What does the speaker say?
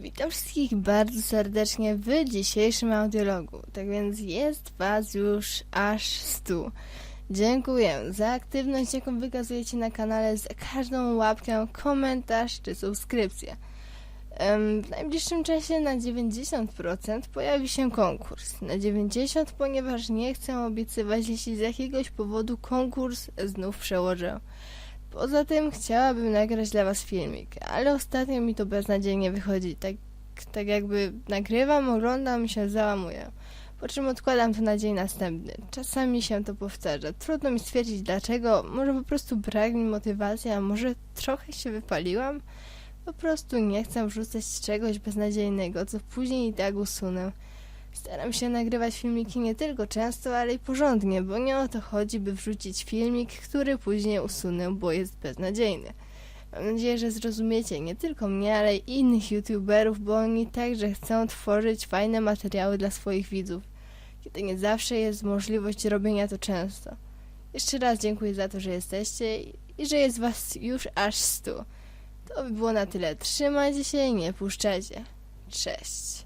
Witam wszystkich bardzo serdecznie w dzisiejszym audiologu. Tak więc jest Was już aż 100. Dziękuję za aktywność, jaką wykazujecie na kanale, za każdą łapkę, komentarz czy subskrypcję. W najbliższym czasie na 90% pojawi się konkurs. Na 90%, ponieważ nie chcę obiecywać, jeśli z jakiegoś powodu konkurs znów przełożę. Poza tym chciałabym nagrać dla Was filmik, ale ostatnio mi to beznadziejnie wychodzi. Tak, tak jakby nagrywam, oglądam się załamuję. Po czym odkładam to na dzień następny. Czasami się to powtarza. Trudno mi stwierdzić dlaczego. Może po prostu brak mi motywacji, a może trochę się wypaliłam? Po prostu nie chcę wrzucać czegoś beznadziejnego, co później i tak usunę. Staram się nagrywać filmiki nie tylko często, ale i porządnie, bo nie o to chodzi, by wrzucić filmik, który później usunę, bo jest beznadziejny. Mam nadzieję, że zrozumiecie nie tylko mnie, ale i innych youtuberów, bo oni także chcą tworzyć fajne materiały dla swoich widzów, kiedy nie zawsze jest możliwość robienia to często. Jeszcze raz dziękuję za to, że jesteście i- że jest was już aż 100. To by było na tyle. Trzymajcie się i nie puszczajcie. Cześć.